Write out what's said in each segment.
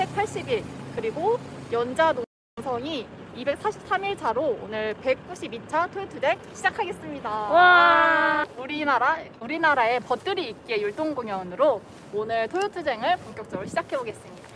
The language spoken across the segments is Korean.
380일 그리고 연자 농성이 243일 차로 오늘 192차 토요투쟁 시작하겠습니다. 와. 우리나라 우리나라의 벗들이 있기에 율동 공연으로 오늘 토요투쟁을 본격적으로 시작해 보겠습니다.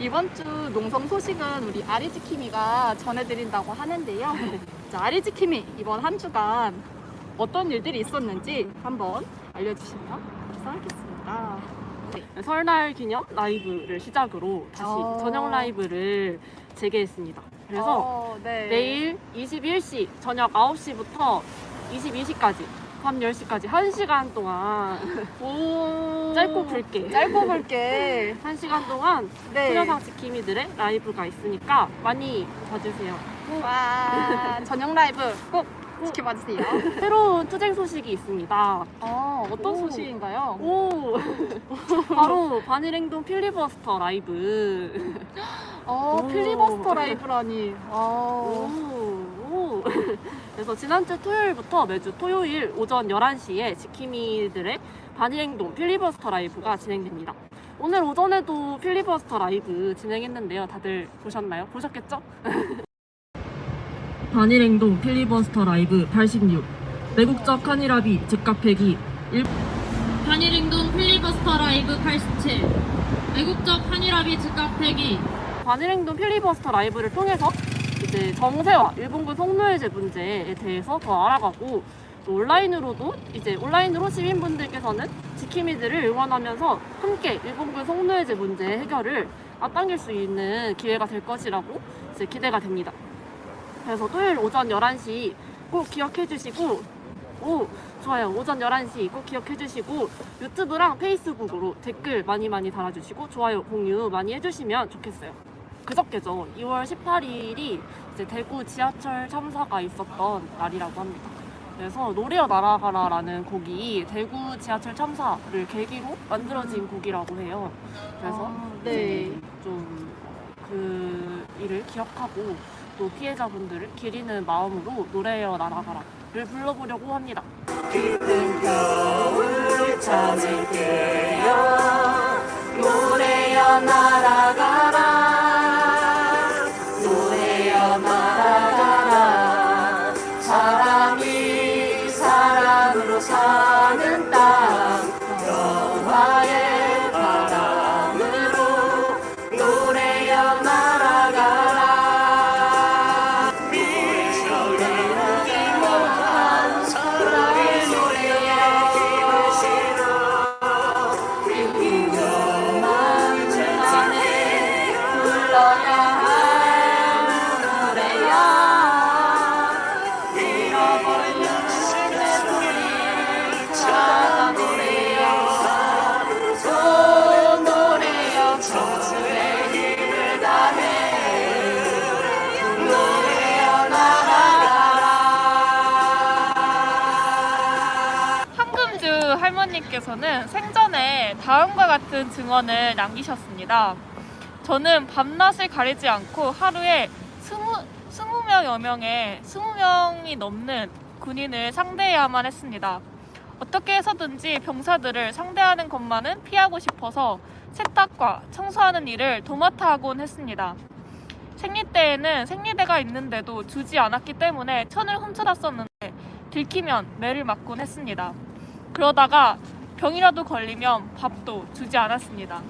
이번 주 농성 소식은 우리 아리즈키미가 전해드린다고 하는데요. 자, 아리즈키미 이번 한 주간 어떤 일들이 있었는지 한번 알려주시면 감사하겠습니다. 설날 기념 라이브를 시작으로 다시 어. 저녁 라이브를 재개했습니다. 그래서 어, 네. 내일 21시 저녁 9시부터 22시까지 밤 10시까지 1시간 동안 오, 짧고 굵게 짧고 굵게 1시간 동안 네. 소녀상 지킴이들의 라이브가 있으니까 많이 봐주세요. 와 저녁 라이브 꼭 지켜봐 주세요. 새로운 투쟁 소식이 있습니다. 어, 어떤 오. 소식인가요? 오 바로 반일행동 필리버스터 라이브 어, 오. 필리버스터 라이브라니. 오, 어. 오. 그래서 지난주 토요일부터 매주 토요일 오전 11시에 지킴이들의 반일행동 필리버스터 라이브가 진행됩니다. 오늘 오전에도 필리버스터 라이브 진행했는데요. 다들 보셨나요? 보셨겠죠? 반일행동 필리버스터 라이브 86 내국적 한일합의 즉각 폐기 반일행동 필리버스터 라이브 87 외국적 한일합의 즉각 폐기. 반일행동 필리버스터 라이브를 통해서 이제 정세와 일본군 성노예제 문제에 대해서 더 알아가고 또 온라인으로도 이제 온라인으로 시민분들께서는 지킴이들을 응원하면서 함께 일본군 성노예제 문제 해결을 앞당길 수 있는 기회가 될 것이라고 기대가 됩니다. 그래서 토요일 오전 11시 꼭 기억해 주시고 오 좋아요 오전 11시 꼭 기억해 주시고 유튜브랑 페이스북으로 댓글 많이 많이 달아주시고 좋아요 공유 많이 해주시면 좋겠어요. 그저께죠. 2월 18일이 이제 대구 지하철 참사가 있었던 날이라고 합니다. 그래서 노래어 날아가라 라는 곡이 대구 지하철 참사를 계기로 만들어진 곡이라고 해요. 그래서 아, 네. 좀 그 일을 기억하고 또 피해자분들을 기리는 마음으로 노래여 날아가라를 불러보려고 합니다. 할머니께서는 생전에 다음과 같은 증언을 남기셨습니다. 저는 밤낮을 가리지 않고 하루에 스무, 스무 명여 명의 스무 명이 넘는 군인을 상대해야만 했습니다. 어떻게 해서든지 병사들을 상대하는 것만은 피하고 싶어서 세탁과 청소하는 일을 도맡아 하곤 했습니다. 생리대에는 생리대가 있는데도 주지 않았기 때문에 천을 훔쳐갔었는데 들키면 매를 맞곤 했습니다. 그러다가 병이라도 걸리면 밥도 주지 않았습니다.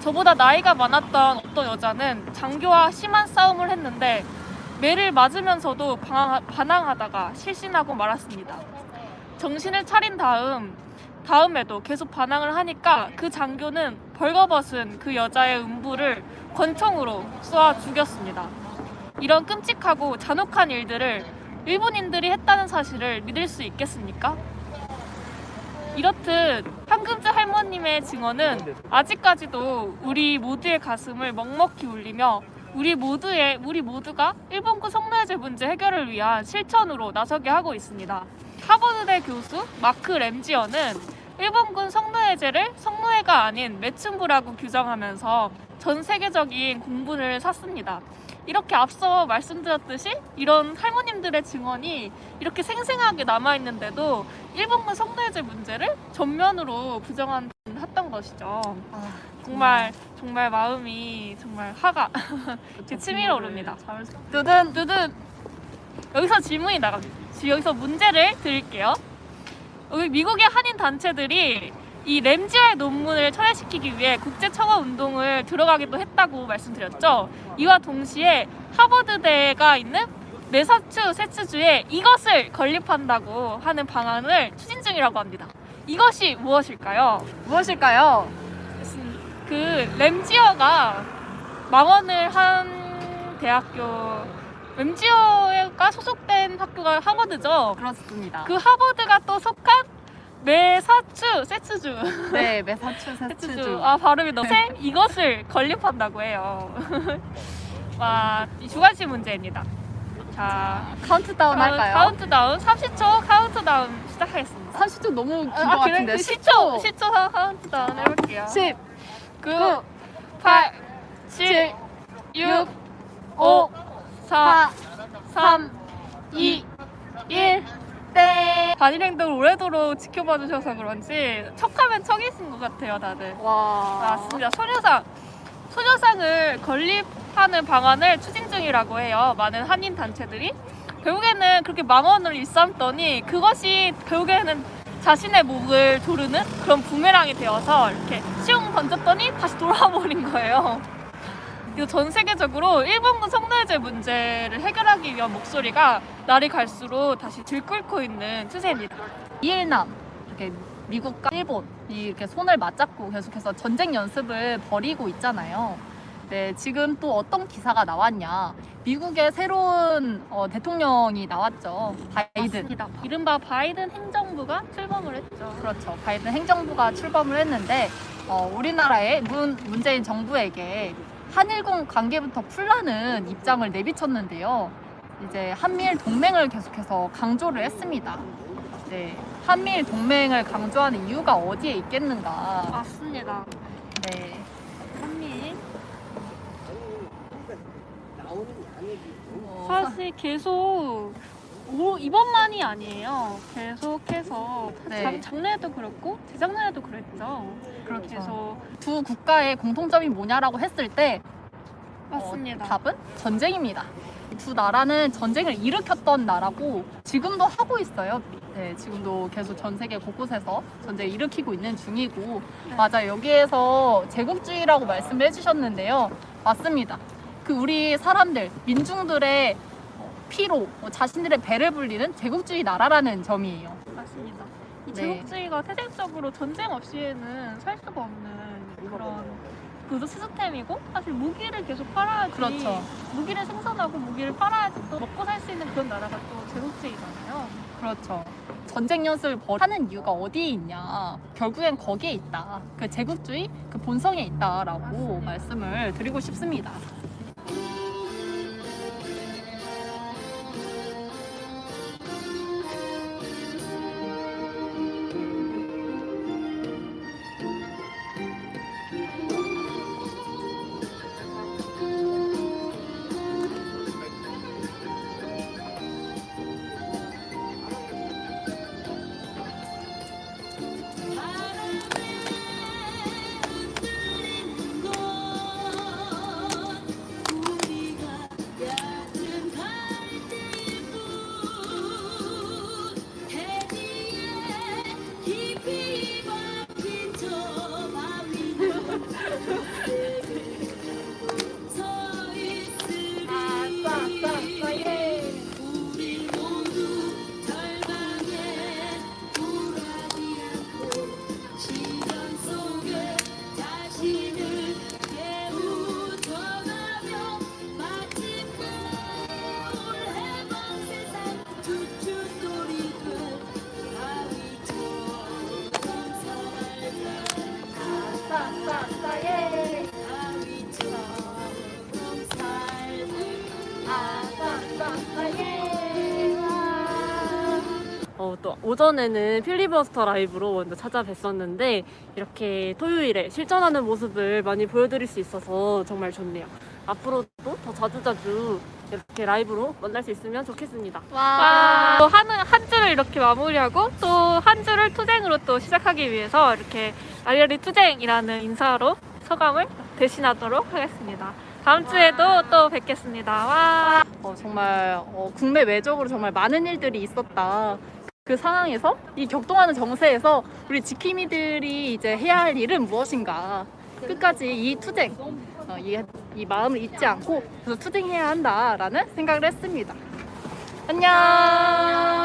저보다 나이가 많았던 어떤 여자는 장교와 심한 싸움을 했는데 매를 맞으면서도 반항하다가 실신하고 말았습니다. 정신을 차린 다음 다음에도 계속 반항을 하니까 그 장교는 벌거벗은 그 여자의 음부를 권총으로 쏘아 죽였습니다. 이런 끔찍하고 잔혹한 일들을 일본인들이 했다는 사실을 믿을 수 있겠습니까? 이렇듯 황금주 할머님의 증언은 아직까지도 우리 모두의 가슴을 먹먹히 울리며 우리 모두의 우리 모두가 일본군 성노예제 문제 해결을 위한 실천으로 나서게 하고 있습니다. 하버드대 교수 마크 램지어는 일본군 성노예제를 성노예가 아닌 매춘부라고 규정하면서 전 세계적인 공분을 샀습니다. 이렇게 앞서 말씀드렸듯이 이런 할머님들의 증언이 이렇게 생생하게 남아 있는데도 일본군 성노예제 문제를 전면으로 부정한 했던 것이죠. 정말 정말 마음이 정말 화가 제 치밀어 오릅니다. 뜨든 뜨든 여기서 질문이 나갑니다. 지- 여기서 문제를 드릴게요. 여기 미국의 한인 단체들이 이 램지아의 논문을 철회시키기 위해 국제 청원 운동을 들어가기도 했다고 말씀드렸죠. 이와 동시에 하버드대가 있는 매사추세츠주에 이것을 건립한다고 하는 방안을 추진 중이라고 합니다. 이것이 무엇일까요? 무엇일까요? 그 램지어가 망원을 한 대학교 램지어가 소속된 학교가 하버드죠. 그렇습니다. 그 하버드가 또 속한 매사추 세츠주 네, 세츠주 매사추세츠주. 아 발음이 너무 세 이것을 건립한다고 해요. 와이 주관식 문제입니다. 자 카운트다운 할까요? 카운트다운 30초 카운트다운 시작하겠습니다. 30초 너무 긴것 아, 그래? 같은데. 10초 10초 카운트다운 해볼게요. 10, 9, 8, 7, 6, 5, 4, 3, 2, 1. 땡. 단일 행동을 오래도록 지켜봐 주셔서 그런지 척하면 척이신 것 같아요, 다들. 와. 맞습니다. 소녀상. 소녀상을 건립하는 방안을 추진 중이라고 해요. 많은 한인 단체들이. 결국에는 그렇게 망언을 일삼더니 그것이 결국에는 자신의 목을 조르는 그런 부메랑이 되어서 이렇게 시용 던졌더니 다시 돌아와 버린 거예요. 그래서 전 세계적으로 일본군 성노예제 문제를 해결하기 위한 목소리가 날이 갈수록 다시 들끓고 있는 추세입니다. 이일남 이렇게 미국과 일본이 이렇게 손을 맞잡고 계속해서 전쟁 연습을 벌이고 있잖아요. 네, 지금 또 어떤 기사가 나왔냐? 미국의 새로운 어, 대통령이 나왔죠. 바이든. 맞습니다. 이른바 바이든 행정부가 출범을 했죠. 그렇죠. 바이든 행정부가 출범을 했는데 어, 우리나라의 문, 문재인 정부에게 한일군 관계부터 풀라는 입장을 내비쳤는데요. 이제 한미일 동맹을 계속해서 강조를 했습니다. 네, 한미일 동맹을 강조하는 이유가 어디에 있겠는가? 맞습니다. 네, 한미 어, 사실 계속 오, 이번만이 아니에요. 계속해서 네. 작- 작년에도 그렇고 재작년에도 그랬죠. 그렇죠. 그래서 두 국가의 공통점이 뭐냐라고 했을 때 맞습니다. 어, 답은 전쟁입니다. 두 나라는 전쟁을 일으켰던 나라고 지금도 하고 있어요. 네, 지금도 계속 전 세계 곳곳에서 전쟁을 일으키고 있는 중이고 네. 맞아요. 여기에서 제국주의라고 말씀을 해주셨는데요. 맞습니다. 그 우리 사람들 민중들의 어, 피로 어, 자신들의 배를 불리는 제국주의 나라라는 점이에요. 맞습니다. 이 네. 제국주의가 태생적으로 전쟁 없이는 살 수가 없는 그런 그 시스템이고 사실 무기를 계속 팔아야지 그렇죠. 무기를 생산하고 무기를 팔아야지 또 먹고 살 수 있는 그런 나라가 또 제국주의잖아요. 그렇죠. 전쟁 연습을 벌- 하는 이유가 어디에 있냐? 결국엔 거기에 있다. 그 제국주의 그 본성에 있다라고 맞습니다. 말씀을 드리고 싶습니다. 오전에는 필리버스터 라이브로 먼저 찾아뵀었는데 이렇게 토요일에 실전하는 모습을 많이 보여드릴 수 있어서 정말 좋네요. 앞으로도 더 자주자주 이렇게 라이브로 만날 수 있으면 좋겠습니다. 와, 또 한, 한 주를 이렇게 마무리하고 또 한 주를 투쟁으로 또 시작하기 위해서 이렇게 아리아리 투쟁이라는 인사로 소감을 대신하도록 하겠습니다. 다음 주에도 또 뵙겠습니다. 와. 어, 정말 어, 국내 외적으로 정말 많은 일들이 있었다. 그 상황에서 이 격동하는 정세에서 우리 지킴이들이 이제 해야 할 일은 무엇인가? 끝까지 이 투쟁, 어, 이, 이 마음을 잊지 않고 그래서 투쟁해야 한다라는 생각을 했습니다. 안녕.